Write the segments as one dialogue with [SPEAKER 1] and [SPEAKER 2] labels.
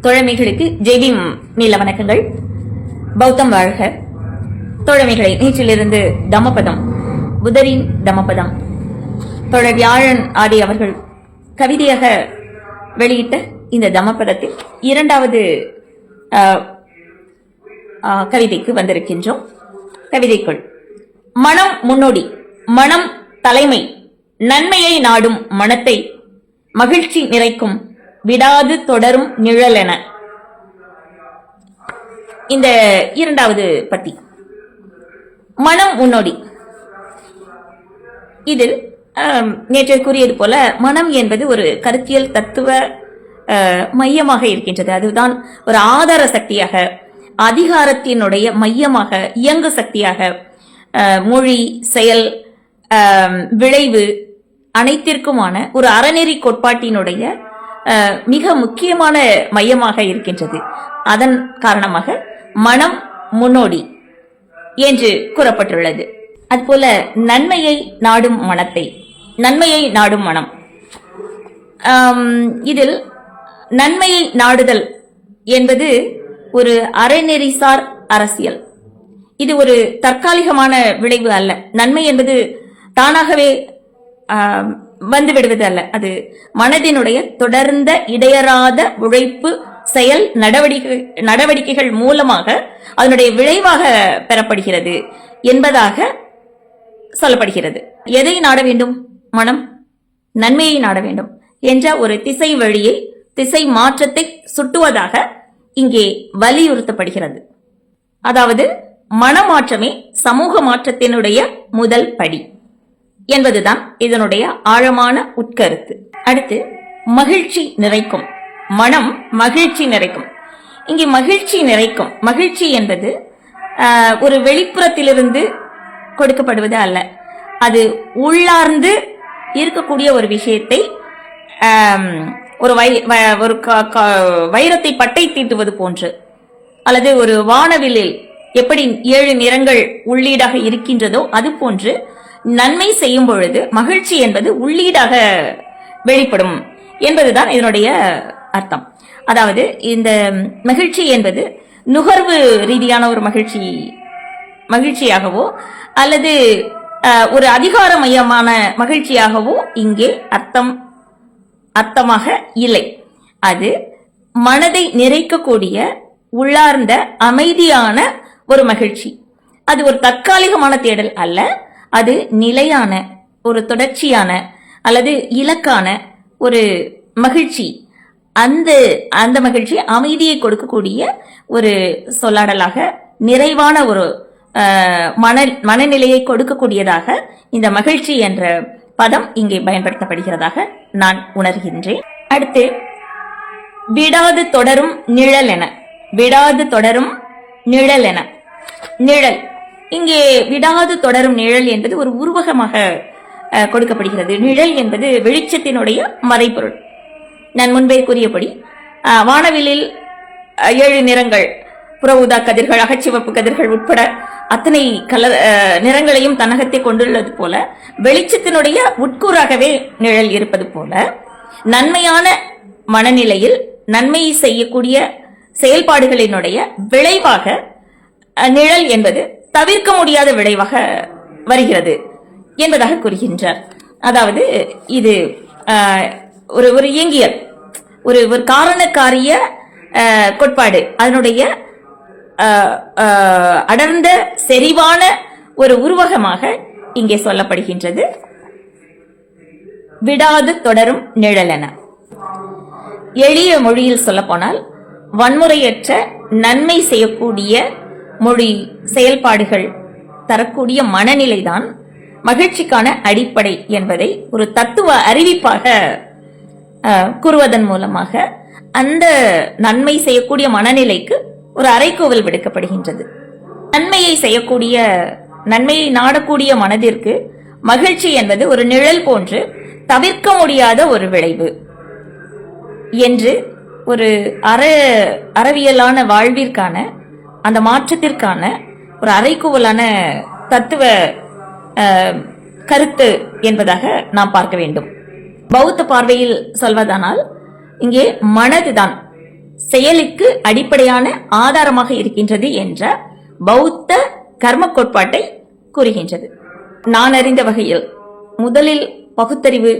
[SPEAKER 1] தோழமைகளுக்கு ஜெய்வி நீல வணக்கங்கள். பௌத்தம் வாழ்க. தோழமைகளை நேற்றிலிருந்து தமபதம் புதரின் தமபதம் தொடர் வியாழன் ஆதி அவர்கள் கவிதையாக வெளியிட்ட இந்த தமபதத்தில் இரண்டாவது ஆஹ், ஆஹ், கவிதைக்கு வந்திருக்கின்றோம். கவிதைக்குள். மனம் முன்னோடி மனம் தலைமை நன்மையை நாடும் மனத்தை மகிழ்ச்சி நிறைக்கும் விடாது தொடரும் நிழலென. இந்த இரண்டாவது பத்தி. மனம் முன்னோடி. இதில் நேற்று கூறியது போல மனம் என்பது ஒரு கருத்தியல் தத்துவ மையமாக இருக்கின்றது. அதுதான் ஒரு ஆதார சக்தியாக அதிகாரத்தினுடைய மையமாக இயங்கு சக்தியாக மொழி செயல் விளைவு அனைத்திற்குமான ஒரு அறநெறி கோட்பாட்டினுடைய மிக முக்கியமான மையமாக இருக்கின்றது. அதன் காரணமாக மனம் முன்னோடி என்று கூறப்பட்டுள்ளது. அதுபோல நன்மையை நாடும் மனத்தை நன்மையை நாடும் மனம். இதில் நன்மையை நாடுதல் என்பது ஒரு அறநெறிசார் அரசியல். இது ஒரு தற்காலிகமான விளைவு அல்ல. நன்மை என்பது தானாகவே வந்து விடுவது அல்ல. அது மனதினுடைய தொடர்ந்த இடையறாத உழைப்பு செயல் நடவடிக்கை நடவடிக்கைகள் மூலமாக அதனுடைய விளைவாக பெறப்படுகிறது என்பதாக சொல்லப்படுகிறது. எதை நாட வேண்டும்? மனம். நன்மையை நாட வேண்டும் என்ற ஒரு திசை வழியை திசை மாற்றத்தை சுட்டுவதாக இங்கே வலியுறுத்தப்படுகிறது. அதாவது மனமாற்றமே சமூக மாற்றத்தினுடைய முதல் படி. என்பதுதான் இதனுடைய ஆழமான உட்கருத்து. அடுத்து மகிழ்ச்சி நிறைக்கும். மனம் மகிழ்ச்சி நிறைக்கும். இங்கே மகிழ்ச்சி நிறைக்கும். மகிழ்ச்சி என்பது ஒரு வெளிப்புறத்திலிருந்து கொடுக்கப்படுவது அல்ல. அது உள்ளார்ந்து இருக்கக்கூடிய ஒரு விஷயத்தை ஒரு வை வ- ஒரு க- க- வைரத்தை பட்டை தீட்டுவது போன்று. அல்லது ஒரு வானவிலில் எப்படி ஏழு நிறங்கள் உள்ளீடாக இருக்கின்றதோ அது போன்று நன்மை செய்யும் பொழுது மகிழ்ச்சி என்பது உள்ளீடாக வெளிப்படும் என்பதுதான் இதனுடைய அர்த்தம். அதாவது இந்த மகிழ்ச்சி என்பது நுகர்வு ரீதியான ஒரு மகிழ்ச்சி மகிழ்ச்சியாகவோ அல்லது ஒரு அதிகார மையமான மகிழ்ச்சியாகவோ இங்கே அர்த்தம் அர்த்தமாக இல்லை. அது மனதை நிறைக்கக்கூடிய உள்ளார்ந்த அமைதியான ஒரு மகிழ்ச்சி. அது ஒரு தற்காலிகமான தேடல் அல்ல அது நிலையான ஒரு தொடர்ச்சியான அல்லது இலக்கான ஒரு மகிழ்ச்சி. அந்த அந்த மகிழ்ச்சி அமைதியை கொடுக்கக்கூடிய ஒரு சொல்லாடலாக நிறைவான ஒரு மன மனநிலையை கொடுக்கக்கூடியதாக இந்த மகிழ்ச்சி என்ற பதம் இங்கே பயன்படுத்தப்படுகிறதாக நான் உணர்கின்றேன். அடுத்து விடாது தொடரும் நிழல் என. விடாது தொடரும் நிழல் என. நிழல். இங்கே விடாது தொடரும் நிழல் என்பது ஒரு உருவகமாக கொடுக்கப்படுகிறது. நிழல் என்பது வெளிச்சத்தினுடைய மறைபொருள். நான் முன்பே கூறியபடி வானவிலில் ஏழு நிறங்கள் புற ஊதா கதிர்கள் அகச்சிவப்பு கதிர்கள் உட்பட அத்தனை கலர் நிறங்களையும் தன்னகத்தை கொண்டுள்ளது போல வெளிச்சத்தினுடைய உட்கூறாகவே நிழல் இருப்பது போல நன்மையான மனநிலையில் நன்மை செய்யக்கூடிய செயல்பாடுகளினுடைய விளைவாக நிழல் என்பது தவிர்க்க முடியாத விளைவாக வருகிறது என்பதாக கூறுகின்றார். அதாவது இது ஒரு ஒரு இயங்கியல் ஒரு ஒரு காரணக்காரிய கோட்பாடு அதனுடைய அடர்ந்த செறிவான ஒரு உருவகமாக இங்கே சொல்லப்படுகின்றது. விடாது தொடரும் நிழலென. எளிய மொழியில் சொல்லப்போனால் வன்முறையற்ற நன்மை செய்யக்கூடிய மொழி செயல்பாடுகள் தரக்கூடிய மனநிலைதான் மகிழ்ச்சிக்கான அடிப்படை என்பதை ஒரு தத்துவ அறிவிப்பாக கூறுவதன் மூலமாக அந்த நன்மை செய்யக்கூடிய மனநிலைக்கு ஒரு அரைக்கோவல் விடுக்கப்படுகின்றது. நன்மையை செய்யக்கூடிய நன்மையை நாடக்கூடிய மனதிற்கு மகிழ்ச்சி என்பது ஒரு நிழல் போன்று தவிர்க்க முடியாத ஒரு விளைவு என்று ஒரு அற அறவியலான வாழ்விற்கான அந்த மாற்றத்திற்கான ஒரு அறைகூவலான தத்துவ கருத்து என்பதாக நாம் பார்க்க வேண்டும். பௌத்த பார்வையில் சொல்வதானால் இங்கே மனதுதான் செயலுக்கு அடிப்படையான ஆதாரமாக இருக்கின்றது என்ற பௌத்த கர்ம கோட்பாட்டை கூறுகின்றது. நான் அறிந்த வகையில் முதலில் பகுத்தறிவு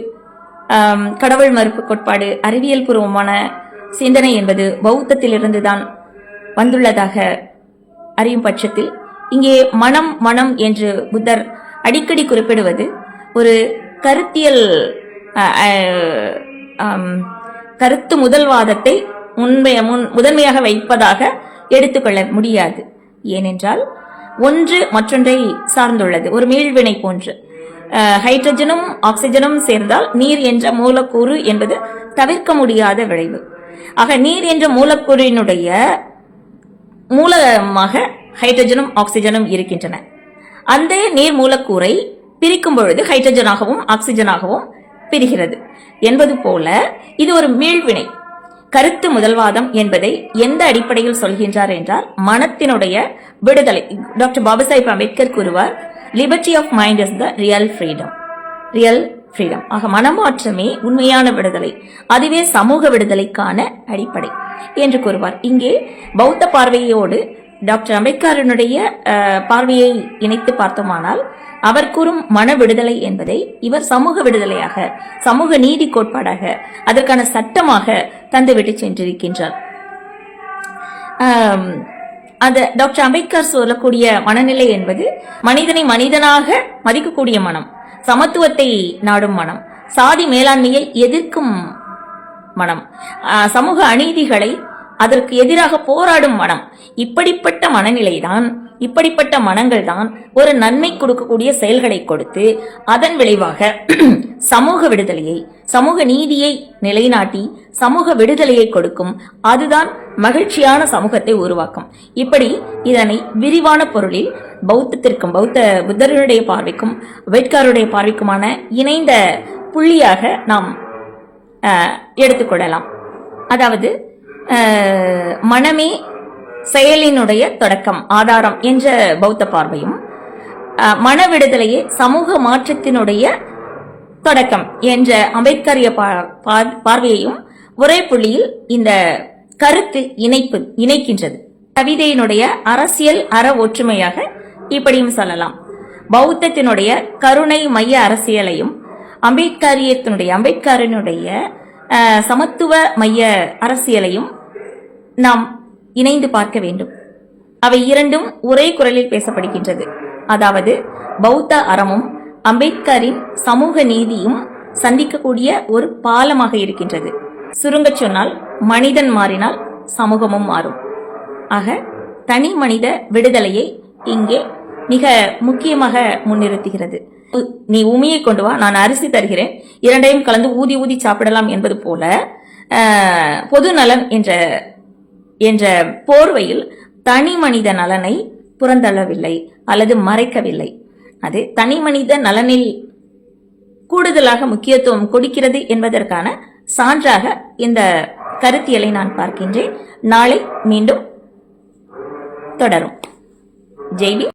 [SPEAKER 1] கடவுள் மறுப்பு கோட்பாடு அறிவியல் பூர்வமான சிந்தனை என்பது பௌத்தத்திலிருந்துதான் வந்துள்ளதாக அறியும் பட்சத்தில் இங்கே மனம் மனம் என்று புத்தர் அடிக்கடி குறிப்பிடுவது ஒரு கருத்தியல் கருத்து முதல்வாதத்தை உண்மை முன் முதன்மையாக வைப்பதாக எடுத்துக்கொள்ள முடியாது. ஏனென்றால் ஒன்று மற்றொன்றை சார்ந்துள்ளது. ஒரு மீள்வினை போன்று. ஹைட்ரஜனும் ஆக்சிஜனும் சேர்ந்தால் நீர் என்ற மூலக்கூறு என்பது தவிர்க்க முடியாத விளைவு. ஆக நீர் என்ற மூலக்கூறினுடைய மூலமாக ஹைட்ரஜனும் ஆக்சிஜனும் இருக்கின்றன. அந்த நீர் மூலக்கூறை பிரிக்கும் பொழுது ஹைட்ரஜனாகவும் ஆக்சிஜனாகவும் பிரிகிறது. என்பது போல இது ஒரு மீள்வினை. கருத்து முதல்வாதம் என்பதை எந்த அடிப்படையில் சொல்கின்றார் என்றால் மனத்தினுடைய விடுதலை. டாக்டர் பாபா சாஹிப் அம்பேத்கர் கூறுவார் liberty of mind is the real freedom real freedom ஆக மனமாற்றமே உண்மையான விடுதலை. அதுவே சமூக விடுதலைக்கான அடிப்படை. என்று கூறுவார். இங்கே பௌத்த பார்வையோடு டாக்டர் அம்பேத்கரனுடைய பார்வையை இணைத்து பார்த்தோமானால் அவர் கூறும் மன விடுதலை என்பதை இவர் சமூக விடுதலையாக சமூக நீதி கோட்பாடாக அதற்கான சட்டமாக தந்துவிட்டு சென்றிருக்கின்றார். அந்த டாக்டர் அம்பேத்கர் சொல்லக்கூடிய மனநிலை என்பது மனிதனை மனிதனாக மதிக்கக்கூடிய மனம் சமத்துவத்தை நாடும் மனம் சாதி மேலாண்மையை எதிர்க்கும் மனம். சமூக அநீதிகளை அதற்கு எதிராக போராடும் மனம். இப்படிப்பட்ட மனநிலைதான் இப்படிப்பட்ட மனங்கள் தான் ஒரு நன்மை கொடுக்கக்கூடிய செயல்களை கொடுத்து அதன் விளைவாக சமூக விடுதலையை சமூக நீதியை நிலைநாட்டி சமூக விடுதலையை கொடுக்கும் அதுதான் மகிழ்ச்சியான சமூகத்தை உருவாக்கும். இப்படி இதனை விரிவான பொருளில் பௌத்தத்திற்கும் பௌத்த புத்தருடைய பார்வைக்கும் அம்பேத்கருடைய பார்வைக்குமான இணைந்த புள்ளியாக நாம் எடுத்துக்கொள்ளலாம். அதாவது மனமே செயலினுடைய தொடக்கம் ஆதாரம் என்ற பௌத்த பார்வையும் மன விடுதலையே சமூக மாற்றத்தினுடைய தொடக்கம் என்ற அம்பேத்கரிய பா- பார்வையையும் ஒரே புள்ளியில் இந்த கருத்து இணைப்பு இணைக்கின்றது. கவிதையினுடைய அரசியல் அற ஒற்றுமையாக இப்படியும் சொல்லலாம். பௌத்தத்தினுடைய கருணை மைய அரசியலையும் அம்பேத்கரியத்தினுடைய அம்பேத்கரனுடைய சமத்துவ மைய அரசியலையும் நாம் இணைந்து பார்க்க வேண்டும். அவை இரண்டும் ஒரே குரலில் பேசப்படுகின்றது. அதாவது பௌத்த அறமும் அம்பேத்கரின் சமூக நீதியும் சந்திக்கக்கூடிய ஒரு பாலமாக இருக்கின்றது. சுருங்கச் சொன்னால் மனிதன் மாறினால் சமூகமும் மாறும். ஆக தனி மனித விடுதலையை இங்கே மிக முக்கியமாக முன்னிறுத்துகிறது. நீ உமியை கொண்டு வா நான் அரிசி தருகிறேன். இரண்டையும் கலந்து ஊதி ஊதி சாப்பிடலாம் என்பது போல பொது நலன் என்ற என்ற போர்வையில் தனி மனித நலனை புறந்தள்ளவில்லை அல்லது மறைக்கவில்லை. அது தனி மனித நலனில் கூடுதலாக முக்கியத்துவம் கொடுக்கிறது என்பதற்கான சான்றாக இந்த கருத்தியலை நான் பார்க்கின்றேன். நாளை மீண்டும் தொடரும். ஜெய்வி